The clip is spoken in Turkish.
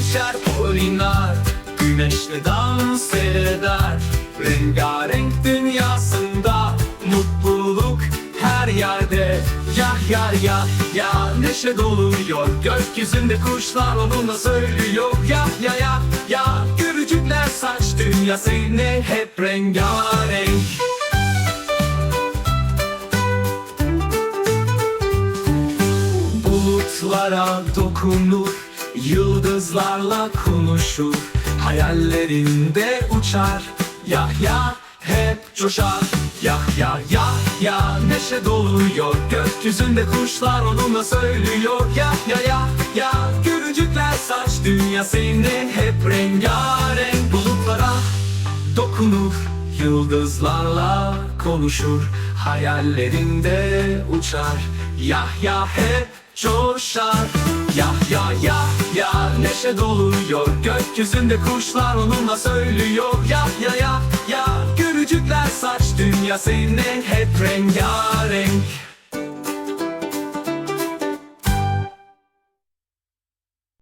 içer oynar Güneşle dans eder. Rengarenk dünyasında Mutluluk her yerde. Ya ya ya ya Neşe doluyor. Gökyüzünde kuşlar onunla söylüyor. Ya ya ya ya Gülücükler saç. Dünya seni hep rengarenk. Bulutlara dokunur Yıldızlarla konuşur Hayallerinde uçar. Ya ya hep coşar Ya ya ya ya Neşe doluyor. Gökyüzünde kuşlar onunla söylüyor. Ya ya ya ya Gülücükler saç dünya seni hep rengarenk Bulutlara dokunur. Yıldızlarla konuşur Hayallerinde uçar. Yah ya hep coşar Yah ya ya ya Neşe doluyor. Gökyüzünde kuşlar onunla söylüyor. Yah ya ya ya. Gülücükler saç dünya seni hep rengarenk